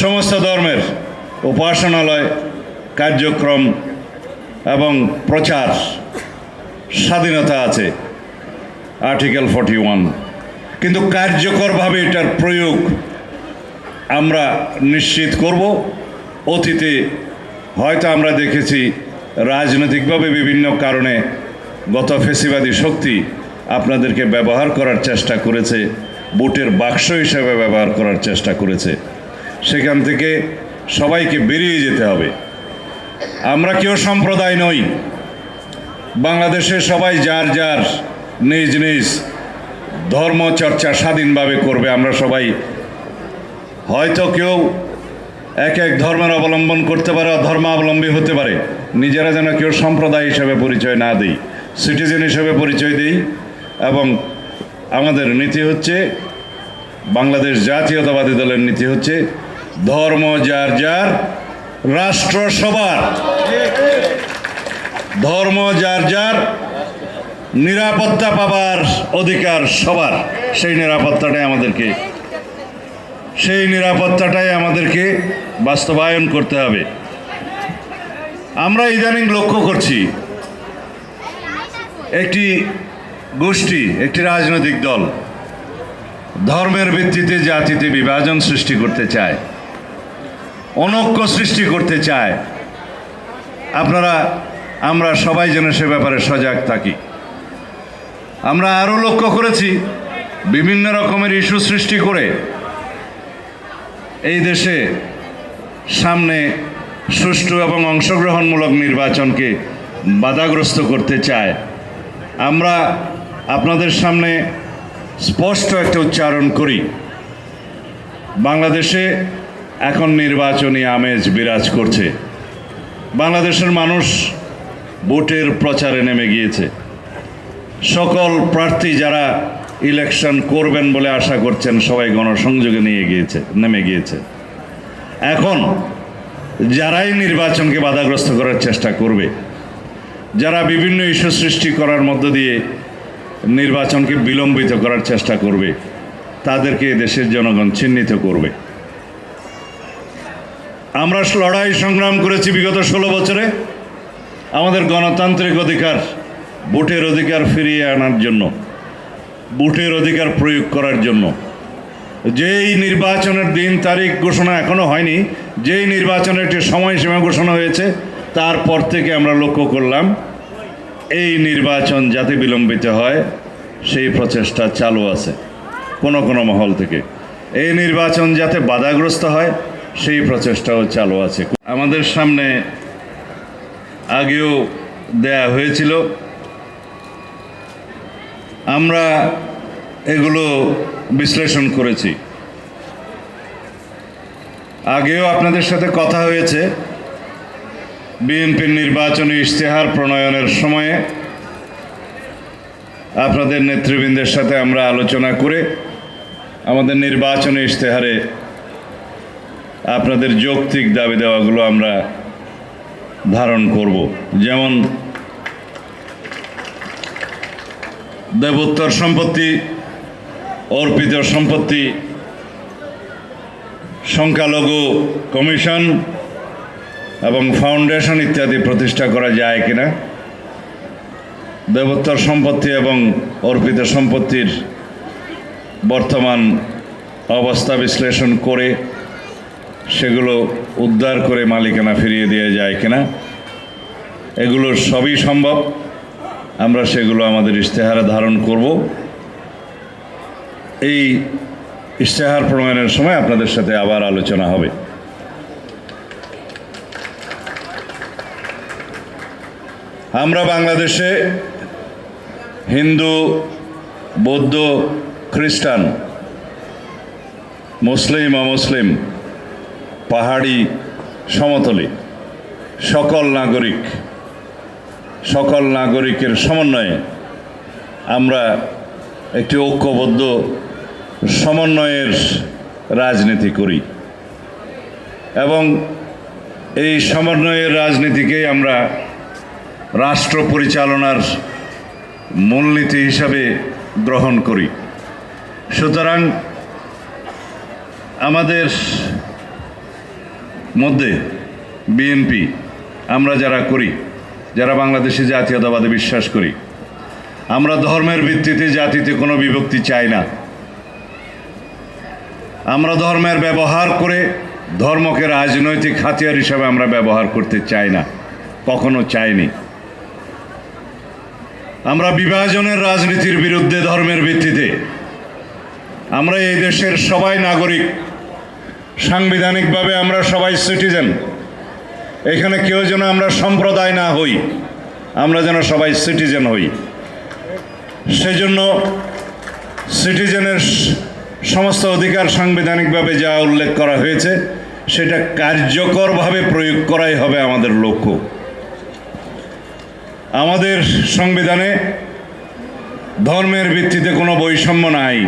সমস্ত ধর্মের উপাসনালয়, কার্যক্রম এবং প্রচার স্বাধীনতা আছে। আর্টিকেল ফর্টি ওয়ান কিন্তু কার্যকরভাবে এটার প্রয়োগ আমরা নিশ্চিত করব। অতীতে হয়তো আমরা দেখেছি রাজনৈতিকভাবে বিভিন্ন কারণে গত ফেসিবাদী শক্তি আপনাদেরকে ব্যবহার করার চেষ্টা করেছে, বুটের বাক্স হিসেবে ব্যবহার করার চেষ্টা করেছে। সেখান থেকে সবাইকে বেরিয়ে যেতে হবে। আমরা কেউ সম্প্রদায় নই। বাংলাদেশে সবাই যার যার নিজ নিজ ধর্মচর্চা স্বাধীনভাবে করবে, আমরা সবাই। হয়তো কেউ এক এক ধর্মের অবলম্বন করতে পারে ধর্মাবলম্বী হতে পারে। নিজেরা যেন কেউ সম্প্রদায় হিসেবে পরিচয় না দিই, সিটিজেন হিসেবে পরিচয় দিই এবং আমাদের নীতি হচ্ছে, বাংলাদেশ জাতীয়তাবাদী দলের নীতি হচ্ছে ধর্ম যার যার, রাষ্ট্র সবার। ধর্ম যার যার, নিরাপত্তা পাবার অধিকার সবার। সেই নিরাপত্তাটাই আমাদেরকে সেই নিরাপত্তাটাই আমাদেরকে বাস্তবায়ন করতে হবে। আমরা ইদানিং লক্ষ্য করছি, একটি গোষ্ঠী, একটি রাজনৈতিক দল ধর্মের ভিত্তিতে জাতিতে বিভাজন সৃষ্টি করতে চায়। অনৈক্য সৃষ্টি করতে চায়। আপনারা, আমরা সবাই যেন সে ব্যাপারে সজাগ থাকি। আমরা আরও লক্ষ্য করেছি, বিভিন্ন রকমের ইস্যু সৃষ্টি করে এই দেশে সামনে সুষ্ঠু এবং অংশগ্রহণমূলক নির্বাচনকে বাধাগ্রস্ত করতে চায়। আমরা আপনাদের সামনে স্পষ্ট একটা উচ্চারণ করি। বাংলাদেশে এখন নির্বাচনী আমেজ বিরাজ করছে। বাংলাদেশের মানুষ ভোটের প্রচারে নেমে গিয়েছে। সকল প্রার্থী যারা ইলেকশন করবেন বলে আশা করছেন, সবাই গণসংযোগে নিয়ে গিয়েছে, নেমে গিয়েছে। এখন যারাই নির্বাচনকে বাধাগ্রস্ত করার চেষ্টা করবে, যারা বিভিন্ন ইস্যু সৃষ্টি করার মধ্য দিয়ে নির্বাচনকে বিলম্বিত করার চেষ্টা করবে, তাদেরকে দেশের জনগণ চিহ্নিত করবে। আমরা লড়াই সংগ্রাম করেছি বিগত ষোলো বছরে। আমাদের গণতান্ত্রিক অধিকার, ভোটের অধিকার ফিরিয়ে আনার জন্য, ভোটের অধিকার প্রয়োগ করার জন্য। যেই নির্বাচনের দিন তারিখ ঘোষণা এখনও হয়নি, যেই নির্বাচনের একটি সময়সীমা ঘোষণা হয়েছে, তারপর থেকে আমরা লক্ষ্য করলাম, এই নির্বাচন যাতে বিলম্বিত হয়, সেই প্রচেষ্টা চালু আছে, কোনো কোনো মহল থেকে। এই নির্বাচন যাতে বাধাগ্রস্ত হয় সেই প্রচেষ্টাও চালু আছে। আমাদের সামনে আগেও দেয়া হয়েছিল। আমরা এগুলো বিশ্লেষণ করেছি। আগেও আপনাদের সাথে কথা হয়েছে। বিএনপির নির্বাচনী ইশতেহার প্রণয়নের সময়ে আপনাদের নেতৃবৃন্দের সাথে আমরা আলোচনা করে আমাদের নির্বাচনী ইশতেহারে আপনাদের যৌক্তিক দাবি দেওয়াগুলো আমরা ধারণ করব। যেমন, দেবোত্তর সম্পত্তি, অর্পিত সম্পত্তি, সংখ্যালঘু কমিশন এবং ফাউন্ডেশন ইত্যাদি প্রতিষ্ঠা করা যায় কিনা। দেবোত্তর সম্পত্তি এবং অর্পিত সম্পত্তির বর্তমান অবস্থা বিশ্লেষণ করে সেগুলো উদ্ধার করে মালিকানা ফিরিয়ে দেওয়া যায় কিনা, এগুলো সবই সম্ভব। আমরা সেগুলো আমাদের ইশতেহারে ধারণ করব। এই ইশতেহার প্রণয়নের সময় আপনাদের সাথে আবার আলোচনা হবে। আমরা বাংলাদেশে হিন্দু, বৌদ্ধ, খ্রিস্টান, মুসলিম, অমুসলিম পাহাড়ি সমতলে। সকল নাগরিক, সকল নাগরিকের সমন্বয়ে আমরা একটি ঐক্যবদ্ধ সমন্বয়ের রাজনীতি করি এবং এই সমন্বয়ের রাজনীতিকেই আমরা রাষ্ট্র পরিচালনার মূলনীতি হিসাবে গ্রহণ করি। সুতরাং আমাদের মধ্যে বিএনপি আমরা যারা করি, যারা বাংলাদেশে জাতীয়তাবাদে বিশ্বাস করি, আমরা ধর্মের ভিত্তিতে জাতিতে কোনো বিভক্তি চাই না। আমরা ধর্মের ব্যবহার করে ধর্মকে রাজনৈতিক হাতিয়ার হিসাবে আমরা ব্যবহার করতে চাই না, কখনো চাইনি। আমরা বিভাজনের রাজনীতির বিরুদ্ধে ধর্মের ভিত্তিতে, আমরা এই দেশের সবাই নাগরিক সাংবিধানিকভাবে আমরা সবাই সিটিজেন। এখানে কেউ যেন আমরা সম্প্রদায় না হই, আমরা যেন সবাই সিটিজেন হই। সেজন্য সিটিজেনের সমস্ত অধিকার সাংবিধানিকভাবে যা উল্লেখ করা হয়েছে, সেটা কার্যকরভাবে প্রয়োগ করাই হবে আমাদের লক্ষ্য। আমাদের সংবিধানে ধর্মের ভিত্তিতে কোনো বৈষম্য নাই।